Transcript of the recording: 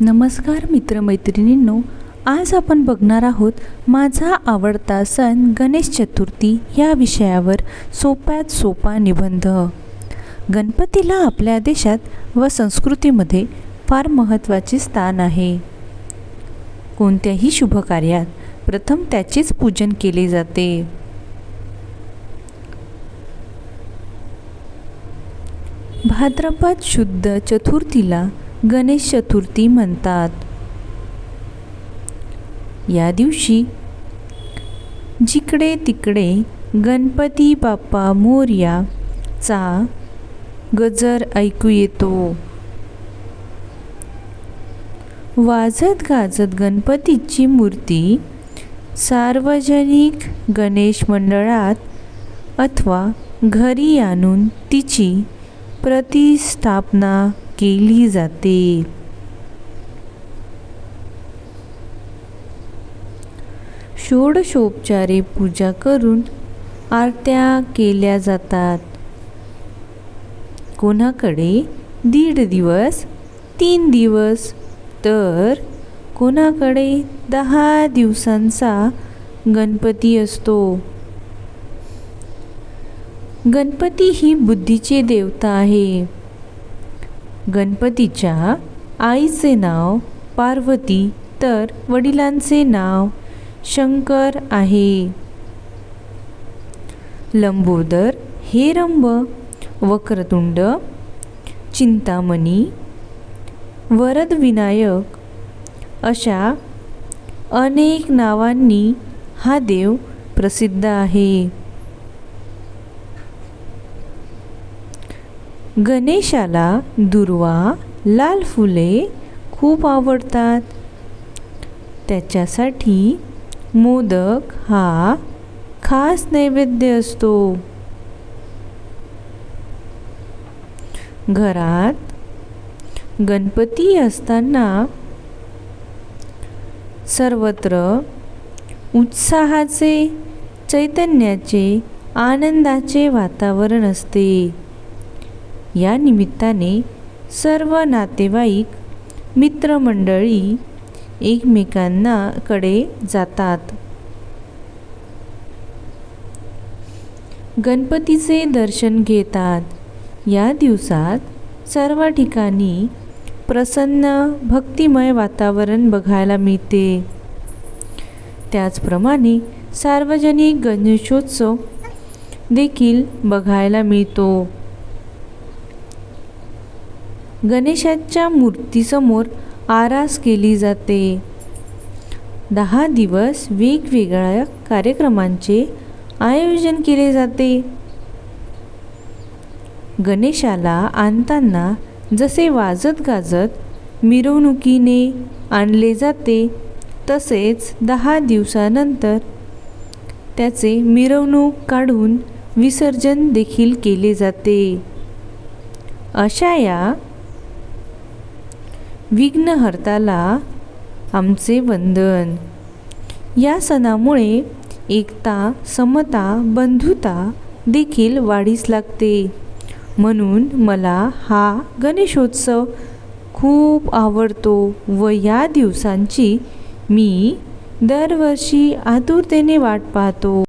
नमस्कार मित्रमैत्रिणींनो आज आपण बघणार आहोत माझा आवडता सण गणेश चतुर्थी या विषयावर सोप्यात सोपा निबंध. गणपतीला आपल्या देशात व संस्कृतीमध्ये फार महत्त्वाचे स्थान आहे. कोणत्याही शुभकार्यात प्रथम त्याचेच पूजन केले जाते. भाद्रपद शुद्ध चतुर्थीला गणेश चतुर्थी म्हणतात. या दिवशी जिकडे तिकडे गणपती बाप्पा मोर्याचा गजर ऐकू येतो. वाजत गाजत गणपतीची मूर्ती सार्वजनिक गणेश मंडळात अथवा घरी आणून तिची प्रतिस्थापना केली जाते. षोडशोपचारे पूजा करून आरत्या केल्या जातात. कोणाकडे दीड दिवस तीन दिवस तर कोणाकडे दहा दिवसांचा गणपती असतो. गणपती ही बुद्धीची देवता आहे. गणपतीच्या आईचे नाव पार्वती तर वडिलांचे नाव शंकर आहे. लंबोदर हेरंब वक्रतुंड चिंतामणी वरदविनायक अशा अनेक नावांनी हा देव प्रसिद्ध आहे. गणेशाला दुर्वा लाल फुले खूप आवडतात. त्याच्यासाठी मोदक हा खास नैवेद्य असतो. घरात गणपती असताना सर्वत्र उत्साहाचे चैतन्याचे आनंदाचे वातावरण असते. या निमित्ताने सर्व नातेवाईक मित्रमंडळी एकमेकांनाकडे जातात. गणपतीचे दर्शन घेतात. या दिवसात सर्व ठिकाणी प्रसन्न भक्तिमय वातावरण बघायला मिळते. त्याचप्रमाणे सार्वजनिक गणेशोत्सव देखील बघायला मिळतो. गणेशाच्या मूर्तीसमोर आरास केली जाते. दहा दिवस वेगवेगळ्या कार्यक्रमांचे आयोजन केले जाते. गणेशाला आणताना जसे वाजत गाजत मिरवणुकीने आणले जाते तसेच दहा दिवसानंतर त्याचे मिरवणूक काढून विसर्जन देखील केले जाते. अशा या विघ्नहर्ताला आमचे वंदन. या सणामुळे एकता समता बंधुता देखील वाढीस लागते. म्हणून मला हा गणेशोत्सव खूप आवडतो व या दिवसांची मी दरवर्षी आतुरतेने वाट पाहतो.